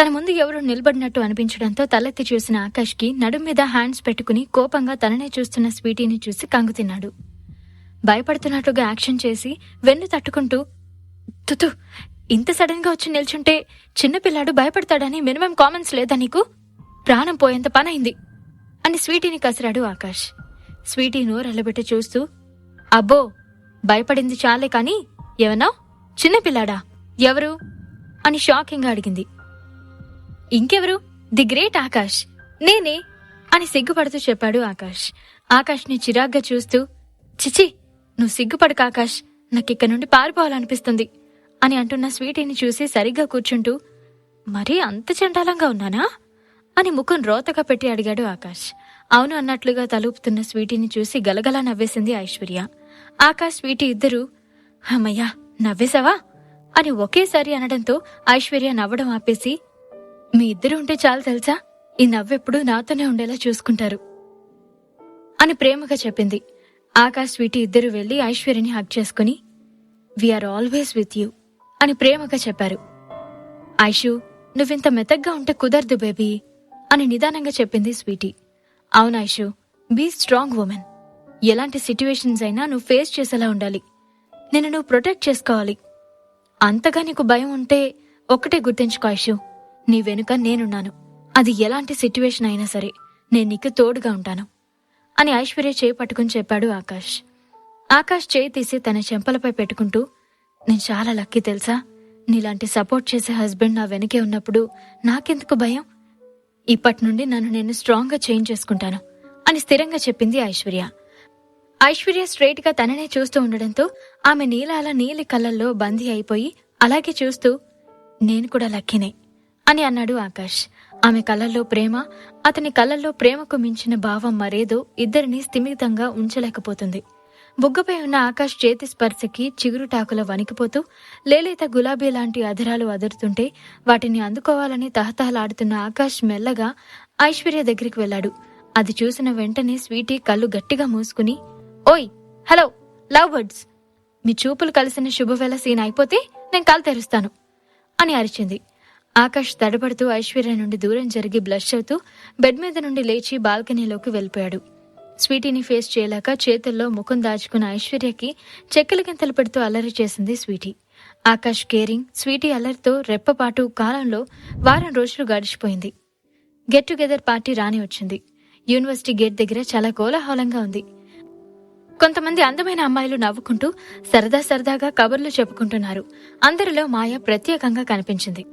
తన ముందు ఎవరో నిలబడినట్టు అనిపించడంతో తలెత్తి చూసిన ఆకాష్కి నడుం మీద హ్యాండ్స్ పెట్టుకుని కోపంగా తననే చూస్తున్న స్వీటీని చూసి కంగు తిన్నాడు. భయపడుతున్నట్టుగా యాక్షన్ చేసి వెన్ను తట్టుకుంటూ తుతు ఇంత సడన్గా వచ్చి నిల్చుంటే చిన్నపిల్లాడు భయపడతాడని మినిమం కామన్స్ లేదా నీకు? ప్రాణం పోయేంత పనైంది అని స్వీటీని కసిరాడు ఆకాష్. స్వీటీ నోరెల్లబెట్టి చూస్తూ అబ్బో భయపడింది చాలే కాని ఏమన్నా చిన్నపిల్లాడా ఎవరు? అని షాకింగ్గా అడిగింది. ఇంకెవరు? The great Akash. నేనే అని సిగ్గుపడుతూ చెప్పాడు ఆకాష్. ఆకాష్ని చిరాగ్గా చూస్తూ చిచి నువ్వు సిగ్గుపడక ఆకాష్. నాకిక్క నుండి పారిపోవాలనిపిస్తుంది అని అంటున్న స్వీటీని చూసి సరిగ్గా కూర్చుంటూ మరీ అంత చండాలంగా ఉన్నానా? అని ముఖం రోతగా పెట్టి అడిగాడు ఆకాష్. అవును అన్నట్లుగా తలుపుతున్న స్వీటీని చూసి గలగలా నవ్వేసింది ఐశ్వర్య. ఆకాష్ స్వీటీ ఇద్దరూ అమ్మయ్యా నవ్వేశావా? అని ఒకేసారి అనడంతో ఐశ్వర్య నవ్వడం ఆపేసి మీ ఇద్దరు ఉంటే చాలు తెలుసా? ఈ నవ్వెప్పుడు నాతోనే ఉండేలా చూసుకుంటారు. అని ప్రేమగా చెప్పింది. ఆకాష్ స్వీటీ ఇద్దరు వెళ్ళి ఐశ్వర్యని హక్ చేసుకుని వీఆర్ ఆల్వేస్ విత్ యూ అని ప్రేమగా చెప్పారు. ఐషు నువ్వింత మెతగ్గా ఉంటే కుదరదు బేబీ అని నిదానంగా చెప్పింది స్వీటీ. అవును ఐషు బీ స్ట్రాంగ్ ఉమెన్ ఎలాంటి సిట్యువేషన్స్ అయినా నువ్వు ఫేస్ చేసేలా ఉండాలి. నిన్ను నువ్వు ప్రొటెక్ట్ చేసుకోవాలి. అంతగా నీకు భయం ఉంటే ఒక్కటే గుర్తుంచుకో ఐషు. నీ వెనుక నేనున్నాను. అది ఎలాంటి సిట్యువేషన్ అయినా సరే నేను నీకు తోడుగా ఉంటాను. అని ఐశ్వర్య చేయి పట్టుకుని చెప్పాడు ఆకాష్. ఆకాష్ చేయి తీసి తన చెంపలపై పెట్టుకుంటూ నేను చాలా లక్కీ తెలుసా? నీలాంటి సపోర్ట్ చేసే హస్బెండ్ నా వెనకే ఉన్నప్పుడు నాకెందుకు భయం? ఇప్పటి నుండి నన్ను నేను స్ట్రాంగ్గా చేంజ్ చేసుకుంటాను అని స్థిరంగా చెప్పింది ఐశ్వర్య. ఐశ్వర్య స్ట్రైట్గా తననే చూస్తూ ఉండడంతో ఆమె నీలాల నీలి కళ్ళల్లో బందీ అయిపోయి అలాగే చూస్తూ నేను కూడా లక్కీనే. అని అన్నాడు ఆకాష్. ఆమె కళ్ళల్లో ప్రేమ అతని కళ్ళల్లో ప్రేమకు మించిన భావం మరేదో ఇద్దరిని స్థిమితంగా ఉంచలేకపోతుంది. బుగ్గపై ఉన్న ఆకాష్ చేతి స్పర్శకి చిగురుటాకుల వణికిపోతూ లేలేత గులాబీ లాంటి అధరాలు అదురుతుంటే వాటిని అందుకోవాలని తహతహలాడుతున్న ఆకాష్ మెల్లగా ఐశ్వర్య దగ్గరికి వెళ్ళాడు. అది చూసిన వెంటనే స్వీటీ కళ్ళు గట్టిగా మూసుకుని ఓయ్ హలో లవ్ బర్డ్స్. మీ చూపులు కలిసిన శుభవేళ సీన్ అయిపోతే నేను కాలు తెరుస్తాను అని అరిచింది. ఆకాష్ తడబడుతూ ఐశ్వర్య నుండి దూరం జరిగి బ్లష్ అవుతూ బెడ్ మీద నుండి లేచి బాల్కనీలోకి వెళ్ళిపోయాడు. స్వీటీని ఫేస్ చేయలేక చేతుల్లో ముఖం దాచుకున్న ఐశ్వర్యకి చెక్కల గింతలు పెడుతూ అల్లరి చేసింది స్వీటీ. ఆకాష్ కేరింగ్ స్వీటీ అల్లరితో రెప్పపాటు కాలంలో వారం రోజులు గడిచిపోయింది. గెట్ టుగెదర్ పార్టీ రాని వచ్చింది. యూనివర్సిటీ గేట్ దగ్గర చాలా కోలాహలంగా ఉంది. కొంతమంది అందమైన అమ్మాయిలు నవ్వుకుంటూ సరదా సరదాగా కబుర్లు చెప్పుకుంటున్నారు. అందరిలో మాయ ప్రత్యేకంగా కనిపించింది.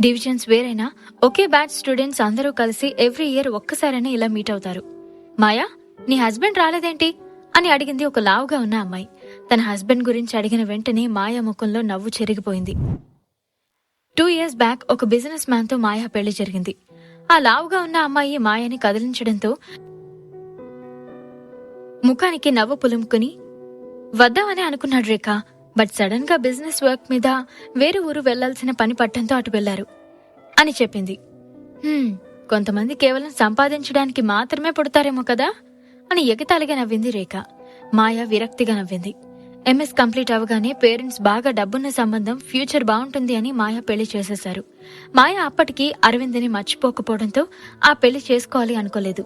డివిజన్స్ వేరైనా ఒకే బ్యాచ్ స్టూడెంట్స్ అందరూ కలిసి ఎవ్రీ ఇయర్ ఒక్కసారైనా ఇలా మీట్ అవుతారు. మాయా నీ హస్బెండ్ రాలేదేంటి? అని అడిగింది ఒక లావుగా ఉన్న అమ్మాయి. తన హస్బెండ్ గురించి అడిగిన వెంటనే మాయా ముఖంలో నవ్వు చెరిగిపోయింది. టూ ఇయర్స్ బ్యాక్ ఒక బిజినెస్ మ్యాన్తో మాయా పెళ్ళి జరిగింది. ఆ లావుగా ఉన్న అమ్మాయి మాయని కదిలించడంతో ముఖానికి నవ్వు పులుముకుని వద్దామని అనుకున్నాడు రేఖ. బట్ సడన్గా బిజినెస్ వర్క్ మీద వేరే ఊరు వెళ్ళాల్సిన పని పట్టంతో అటు వెళ్ళారు అని చెప్పింది. కొంతమంది కేవలం సంపాదించడానికి మాత్రమే పుడతారేమో కదా అని ఎగతాళిగా నవ్వింది రేఖ. మాయ విరక్తిగా నవ్వింది. ఎంఎస్ కంప్లీట్ అవగానే పేరెంట్స్ బాగా డబ్బున్న సంబంధం ఫ్యూచర్ బాగుంటుంది అని మాయ పెళ్ళి చేసేశారు. మాయ అప్పటికి అరవింద్ని మర్చిపోకపోవడంతో ఆ పెళ్ళి చేసుకోవాలి అనుకోలేదు.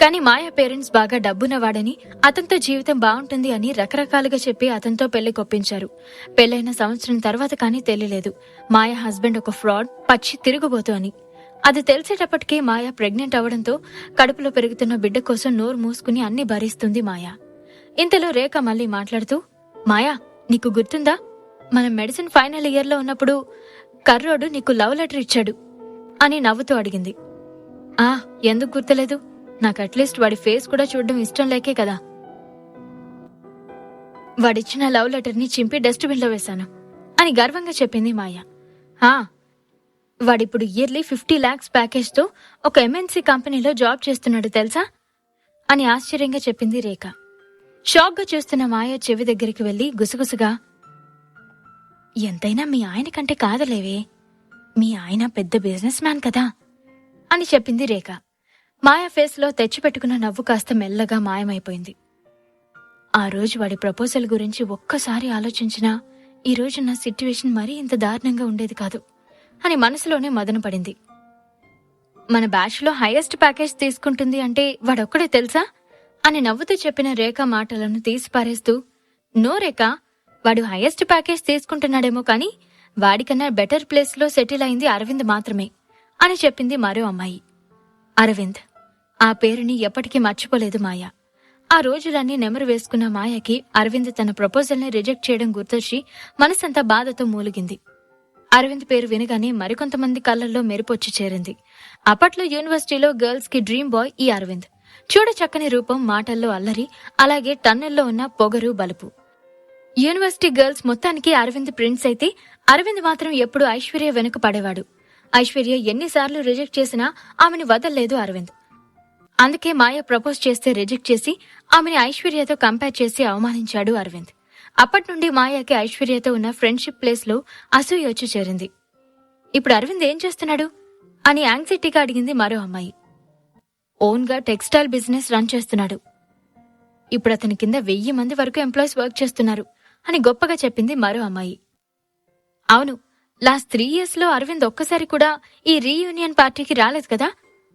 కానీ మాయ పేరెంట్స్ బాగా డబ్బున్నవాడని అతనితో జీవితం బాగుంటుంది అని రకరకాలుగా చెప్పి అతనితో పెళ్ళి కొప్పించారు. పెళ్ళైన సంవత్సరం తర్వాత కానీ తెలియలేదు. మాయ హస్బెండ్ ఒక ఫ్రాడ్ పచ్చి తిరుగుబోతు అని. అది తెలిసేటప్పటికే మాయ ప్రెగ్నెంట్ అవడంతో కడుపులో పెరుగుతున్న బిడ్డ కోసం నోరు మూసుకుని అన్ని భరిస్తుంది మాయ. ఇంతలో రేఖ మళ్ళీ మాట్లాడుతూ మాయా నీకు గుర్తుందా? మనం మెడిసిన్ ఫైనల్ ఇయర్లో ఉన్నప్పుడు కర్రోడు నీకు లవ్ లెటర్ ఇచ్చాడు అని నవ్వుతూ అడిగింది. ఆ ఎందుకు గుర్తులేదు? నాకు అట్లీస్ట్ వాడి ఫేస్ కూడా చూడడం ఇష్టం లేకే కదా. వాడిచ్చిన లవ్ లెటర్ని చింపి డస్ట్బిన్లో వేశాను. అని గర్వంగా చెప్పింది మాయ. "ఆ, వాడిప్పుడు ఇయర్లీ ఫిఫ్టీ ల్యాక్స్ ప్యాకేజ్తో ఒక ఎంఎన్సీ కంపెనీలో జాబ్ చేస్తున్నాడు తెలుసా? అని ఆశ్చర్యంగా చెప్పింది రేఖ. షాక్గా చూస్తున్న మాయ చెవి దగ్గరికి వెళ్ళి గుసగుసగా ఎంతైనా మీ ఆయన కంటే కాదలేవే. మీ ఆయన పెద్ద బిజినెస్ మ్యాన్ కదా. అని చెప్పింది రేఖ. మాయా ఫేస్లో తెచ్చిపెట్టుకున్న నవ్వు కాస్త మెల్లగా మాయమైపోయింది. ఆ రోజు వాడి ప్రపోజల్ గురించి ఒక్కసారి ఆలోచించినా ఈరోజు నా సిట్యువేషన్ మరీ ఇంత దారుణంగా ఉండేది కాదు అని మనసులోనే మదనపడింది మన బ్యాచ్లో హైయెస్ట్ ప్యాకేజ్ తీసుకుంటుంది అంటే వాడొక్కడే తెలుసా? అని నవ్వుతూ చెప్పిన రేఖ మాటలను తీసిపారేస్తూ నో రేఖ వాడు హైయెస్ట్ ప్యాకేజ్ తీసుకుంటున్నాడేమో కానీ వాడికన్నా బెటర్ ప్లేస్లో సెటిల్ అయింది అరవింద్ మాత్రమే అని చెప్పింది మరో అమ్మాయి. అరవింద్ ఆ పేరుని ఎప్పటికీ మర్చిపోలేదు మాయ. ఆ రోజులన్నీ నెమరు వేసుకున్న మాయకి అరవింద్ తన ప్రపోజల్ని రిజెక్ట్ చేయడం గుర్తొచ్చి మనసంతా బాధతో మూలిగింది. అరవింద్ పేరు వినగానే మరికొంతమంది కళ్ళల్లో మెరుపొచ్చి చేరింది. అప్పట్లో యూనివర్సిటీలో గర్ల్స్కి డ్రీమ్ బాయ్ ఈ అరవింద్. చూడ చక్కని రూపం మాటల్లో అల్లరి అలాగే టన్నెల్లో ఉన్న పొగరు బలుపు. యూనివర్సిటీ గర్ల్స్ మొత్తానికి అరవింద్ ప్రిన్స్ అయితే అరవింద్ మాత్రం ఎప్పుడు ఐశ్వర్య వెనుక పడేవాడు. ఐశ్వర్య ఎన్నిసార్లు రిజెక్ట్ చేసినా ఆమెను వదల్లేదు అరవింద్. అందుకే మాయ ప్రపోజ్ చేస్తే రిజెక్ట్ చేసి ఆమెని ఐశ్వర్యతో కంపేర్ చేసి అవమానించాడు అరవింద్. అప్పటి నుండి మాయకి ఐశ్వర్యతో ఉన్న ఫ్రెండ్షిప్ ప్లేస్లో అసూయ వచ్చి చేరింది. ఇప్పుడు అరవింద్ ఏం చేస్తున్నాడు? అని యాంగ్జైటీగా అడిగింది మరో అమ్మాయి. ఓన్గా టెక్స్టైల్ బిజినెస్ రన్ చేస్తున్నాడు. ఇప్పుడు అతని కింద వెయ్యి మంది వరకు ఎంప్లాయీస్ వర్క్ చేస్తున్నారు అని గొప్పగా చెప్పింది మరో అమ్మాయి. అవును లాస్ట్ త్రీ ఇయర్స్లో అరవింద్ ఒక్కసారి కూడా ఈ రీయూనియన్ పార్టీకి రాలేదు కదా?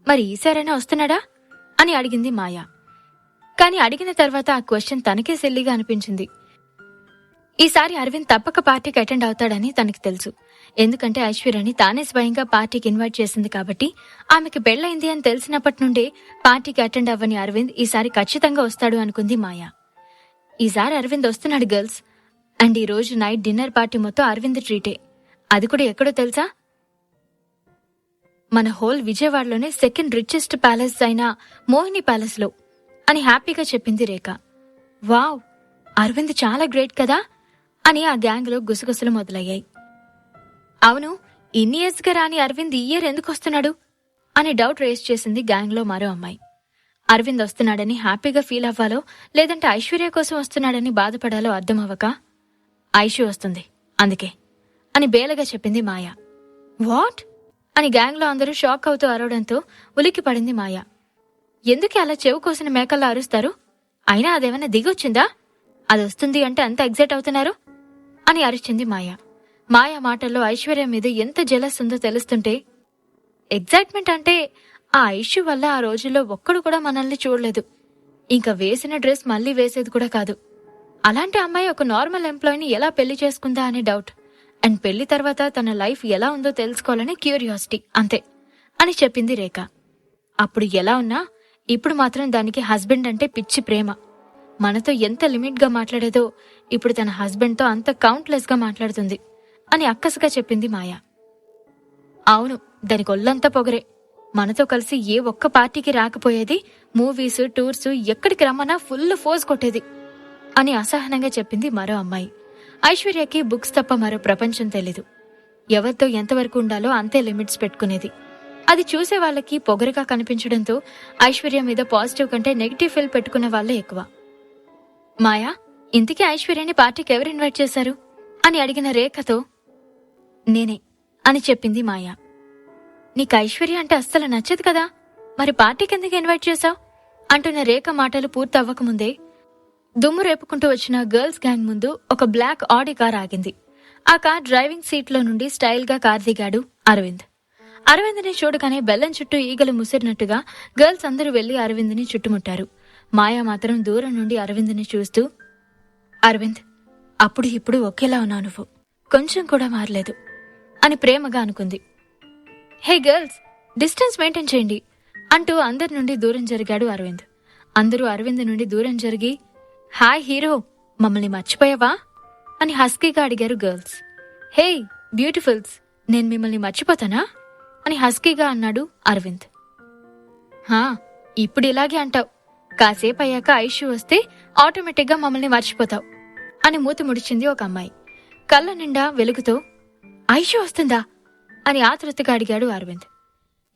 మరి ఈసారైనా వస్తున్నాడా? అని అడిగింది మాయా. కానీ అడిగిన తర్వాత ఆ క్వశ్చన్ తనకే సిల్లిగా అనిపించింది. ఈసారి అరవింద్ తప్పక పార్టీకి అటెండ్ అవుతాడని తనకి తెలుసు. ఎందుకంటే ఐశ్వర్యని తానే స్వయంగా పార్టీకి ఇన్వైట్ చేసింది కాబట్టి ఆమెకి పెళ్ళైంది అని తెలిసినప్పటి నుండే పార్టీకి అటెండ్ అవ్వని అరవింద్ ఈసారి ఖచ్చితంగా వస్తాడు అనుకుంది మాయా. ఈసారి అరవింద్ వస్తున్నాడు గర్ల్స్. అండ్ ఈ రోజు నైట్ డిన్నర్ పార్టీ మొత్తం అరవింద్ ట్రీటే. అది కూడా ఎక్కడో తెలుసా? మన హోల్ విజయవాడలోనే సెకండ్ రిచెస్ట్ ప్యాలెస్ అయిన మోహిని ప్యాలెస్లో. అని హ్యాపీగా చెప్పింది రేఖ. వావ్! అరవింద్ చాలా గ్రేట్ కదా? అని ఆ గ్యాంగ్లో గుసగుసలు మొదలయ్యాయి. అవును ఇన్ని ఇయర్స్గా రాని అరవింద్ ఈ ఇయర్ ఎందుకు వస్తున్నాడు? అని డౌట్ రేస్ చేసింది గ్యాంగ్లో మరో అమ్మాయి. అరవింద్ వస్తున్నాడని హ్యాపీగా ఫీల్ అవ్వాలో లేదంటే ఐశ్వర్య కోసం వస్తున్నాడని బాధపడాలో అర్థం అవ్వక ఐషు వస్తుంది అందుకే అని బేలగా చెప్పింది మాయ. వాట్? అని గ్యాంగ్లో అందరూ షాక్ అవుతూ అరవడంతో ఉలిక్కి పడింది మాయ. ఎందుకు అలా చెవు కోసిన మేకల్లా అరుస్తారు? అయినా అదేమైనా దిగొచ్చిందా? అది వస్తుంది అంటే అంత ఎగ్జైట్ అవుతున్నారు? అని అరిచింది మాయ. మాయ మాటల్లో ఐశ్వర్య మీద ఎంత జెలస్ ఉందో తెలుస్తుంటే ఎగ్జైట్మెంట్ అంటే ఆ ఐష్యూ వల్ల ఆ రోజుల్లో ఒక్కడు కూడా మనల్ని చూడలేదు. ఇంకా వేసిన డ్రెస్ మళ్ళీ వేసేది కూడా కాదు. అలాంటి అమ్మాయి ఒక నార్మల్ ఎంప్లాయీని ఎలా పెళ్ళి చేసుకుందా అనే డౌట్. అండ్ పెళ్ళి తర్వాత తన లైఫ్ ఎలా ఉందో తెలుసుకోవాలని క్యూరియాసిటీ అంతే అని చెప్పింది రేఖ. అప్పుడు ఎలా ఉన్నా ఇప్పుడు మాత్రం దానికి హస్బెండ్ అంటే పిచ్చి ప్రేమ. మనతో ఎంత లిమిట్గా మాట్లాడేదో ఇప్పుడు తన హస్బెండ్తో అంత కౌంట్లెస్గా మాట్లాడుతుంది అని అక్కసుగా చెప్పింది మాయా. అవును దానికి ఒళ్ళంతా పొగరే. మనతో కలిసి ఏ ఒక్క పార్టీకి రాకపోయేది మూవీస్ టూర్స్ ఎక్కడికి రమ్మన్నా ఫుల్ ఫోజ్ కొట్టేది అని అసహనంగా చెప్పింది మరో అమ్మాయి. ఐశ్వర్యకి బుక్స్ తప్ప మరో ప్రపంచం తెలీదు. ఎవరితో ఎంతవరకు ఉండాలో అంతే లిమిట్స్ పెట్టుకునేది. అది చూసే వాళ్ళకి పొగరుగా కనిపించడంతో ఐశ్వర్య మీద పాజిటివ్ కంటే నెగిటివ్ ఫీల్ పెట్టుకున్న వాళ్ళే ఎక్కువ. మాయా ఇంతకీ ఐశ్వర్యని పార్టీకి ఎవరు ఇన్వైట్ చేశారు? అని అడిగిన రేఖతో నేనే అని చెప్పింది మాయా. నీకు ఐశ్వర్య అంటే అస్సలు నచ్చదు కదా? మరి పార్టీకి ఎందుకు ఇన్వైట్ చేశావు? అంటున్న రేఖ మాటలు పూర్తవ్వకముందే దుమ్ము రేపుకుంటూ వచ్చిన గర్ల్స్ గ్యాంగ్ ముందు ఒక బ్లాక్ ఆడి కార్ ఆగింది. ఆ కార్ డ్రైవింగ్ సీట్లో నుండి స్టైల్గా కార్ దిగాడు అరవింద్. అరవింద్ని చూడగానే బెల్లం చుట్టూ ఈగలు ముసిరినట్టుగా గర్ల్స్ అందరూ వెళ్ళి అరవింద్ని చుట్టుముట్టారు. మాయా మాత్రం దూరం నుండి అరవింద్ని చూస్తూ అరవింద్ అప్పుడు ఇప్పుడు ఒకేలా ఉన్నావు నువ్వు. కొంచెం కూడా మారలేదు. అని ప్రేమగా అనుకుంది. హే గర్ల్స్ డిస్టెన్స్ మెయింటైన్ చేయండి అంటూ అందరి నుండి దూరం జరిగాడు అరవింద్. అందరూ అరవింద్ నుండి దూరం జరిగి హాయ్ హీరో మమ్మల్ని మర్చిపోయావా? అని హస్కీగా అడిగారు గర్ల్స్. హే బ్యూటిఫుల్స్ నేను మిమ్మల్ని మర్చిపోతానా? అని హస్కీగా అన్నాడు అరవింద్. హా ఇప్పుడు ఇలాగే అంటావు. కాసేపు అయ్యాక ఐషు వస్తే ఆటోమేటిక్గా మమ్మల్ని మర్చిపోతావు అని మూతి ముడిచింది ఒక అమ్మాయి. కళ్ళ నిండా వెలుగుతో ఐషు వస్తుందా? అని ఆతృతగా అడిగాడు అరవింద్.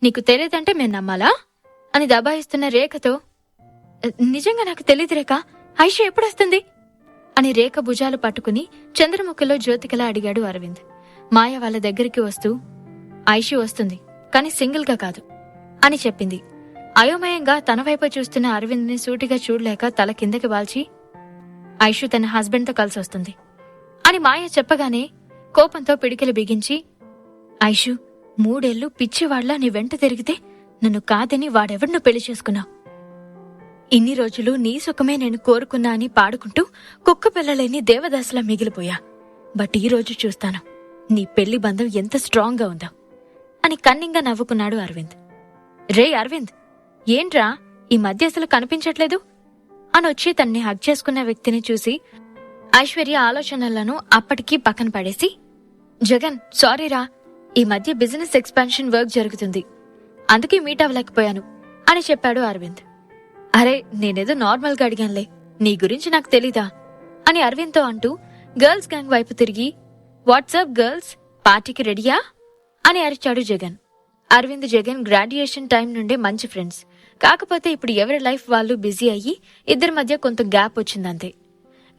నీకు తెలియదంటే మేము నమ్మాలా? అని దబాయిస్తున్న రేఖతో నిజంగా నాకు తెలియదు రేఖ. ఐషు ఎప్పుడొస్తుంది? అని రేఖ భుజాలు పట్టుకుని చంద్రముఖిలో జ్యోతికలా అడిగాడు అరవింద్. మాయ వాళ్ళ దగ్గరికి వస్తూ ఐషు వస్తుంది కానీ సింగిల్గా కాదు అని చెప్పింది. అయోమయంగా తన వైపు చూస్తున్న అరవింద్ని సూటిగా చూడలేక తల కిందకి వాల్చి ఐషు తన హస్బెండ్తో కలిసి వస్తుంది అని మాయ చెప్పగానే కోపంతో పిడికిలు బిగించి ఐషు మూడేళ్ళు పిచ్చివాళ్ళా నీ వెంట తిరిగితే నన్ను కాదని వాడెవడినో పెళ్ళి చేసుకున్నావు. ఇన్ని రోజులు నీ సుఖమే నేను కోరుకున్నా అని పాడుకుంటూ కుక్క పిల్లలేని దేవదాసులా మిగిలిపోయా. బట్ ఈ రోజు చూస్తాను. నీ పెళ్ళి బంధం ఎంత స్ట్రాంగ్గా ఉందో. అని కన్నింగా నవ్వుకున్నాడు అరవింద్. రే అరవింద్ ఏంట్రా? ఈ మధ్య అసలు కనిపించట్లేదు? అని వచ్చి తన్ని హగ్ చేసుకున్న వ్యక్తిని చూసి ఐశ్వర్య ఆలోచనలను అప్పటికీ పక్కన పడేసి జగన్ సారీరా ఈ మధ్య బిజినెస్ ఎక్స్పాన్షన్ వర్క్ జరుగుతుంది. అందుకే మీట్ అవ్వలేకపోయాను అని చెప్పాడు అరవింద్. అరే నేనేదో నార్మల్గా అడిగానులే. నీ గురించి నాకు తెలీదా? అని అరవింద్తో అంటూ గర్ల్స్ గ్యాంగ్ వైపు తిరిగి వాట్సాప్ గర్ల్స్? పార్టీకి రెడీయా? అని అరిచాడు జగన్. అరవింద్ జగన్ గ్రాడ్యుయేషన్ టైం నుండే మంచి ఫ్రెండ్స్. కాకపోతే ఇప్పుడు ఎవరి లైఫ్ వాళ్ళు బిజీ అయ్యి ఇద్దరి మధ్య కొంత గ్యాప్ వచ్చిందంతే.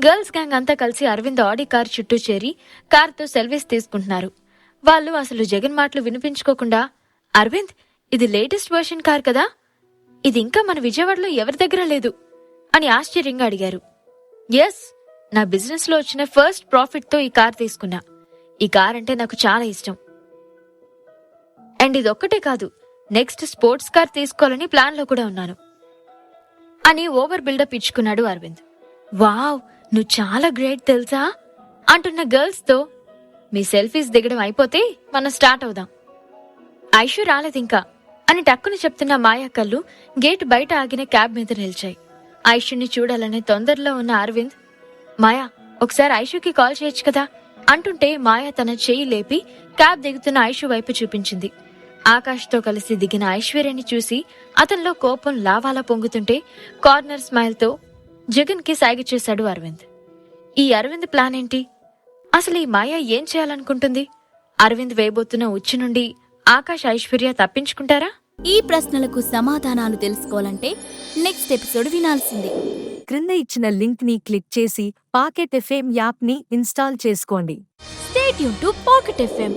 గర్ల్స్ గ్యాంగ్ అంతా కలిసి అరవింద్ ఆడి కార్ చుట్టూ చేరి కార్తో సెల్వీస్ తీసుకుంటున్నారు. వాళ్ళు అసలు జగన్ మాటలు వినిపించుకోకుండా అరవింద్ ఇది లేటెస్ట్ వర్షన్ కార్ కదా? ఇది ఇంకా మన విజయవాడలో ఎవరి దగ్గర లేదు అని ఆశ్చర్యంగా అడిగారు. ఎస్ నా బిజినెస్లో వచ్చిన ఫస్ట్ ప్రాఫిట్తో ఈ కార్ తీసుకున్నా. ఈ కార్ అంటే నాకు చాలా ఇష్టం. అండ్ ఇదొక్కటే కాదు నెక్స్ట్ స్పోర్ట్స్ కార్ తీసుకోవాలని ప్లాన్లో కూడా ఉన్నాను. అని ఓవర్ బిల్డప్ ఇచ్చుకున్నాడు అరవింద్. వావ్ నువ్వు చాలా గ్రేట్ తెలుసా? అంటున్న గర్ల్స్తో మీ సెల్ఫీస్ దిగడం అయిపోతే మనం స్టార్ట్ అవుదాం. ఐషు రాలేదింకా. అని టక్కున చెప్తున్న మాయా కళ్ళు గేట్ బయట ఆగిన క్యాబ్ మీద నిలిచాయి. ఐషుని చూడాలనే తొందరలో ఉన్న అరవింద్ మాయా ఒకసారి ఐషుకి కాల్ చేయొచ్చు కదా? అంటుంటే మాయా తన చెయ్యి లేపి క్యాబ్ దిగుతున్న ఐషు వైపు చూపించింది. ఆకాష్తో కలిసి దిగిన ఐశ్వర్యని చూసి అతనిలో కోపం లావాలా పొంగుతుంటే కార్నర్ స్మైల్తో జగన్కి సాగి చేశాడు అరవింద్. ఈ అరవింద్ ప్లాన్ ఏంటి? అసలు ఈ మాయ ఏం చేయాలనుకుంటుంది? అరవింద్ వేయబోతున్న ఉచ్చు నుండి ఆకాష్ ఐశ్వర్య తప్పించుకుంటారా? ఈ ప్రశ్నలకు సమాధానాలు తెలుసుకోవాలంటే నెక్స్ట్ ఎపిసోడ్ వినాల్సిందే. క్రింద ఇచ్చిన లింక్ని క్లిక్ చేసి పాకెట్ ఎఫ్ఎం యాప్ని ఇన్స్టాల్ చేసుకోండి. స్టేట్ యూన్ టు పాకెట్ ఎఫ్ఎం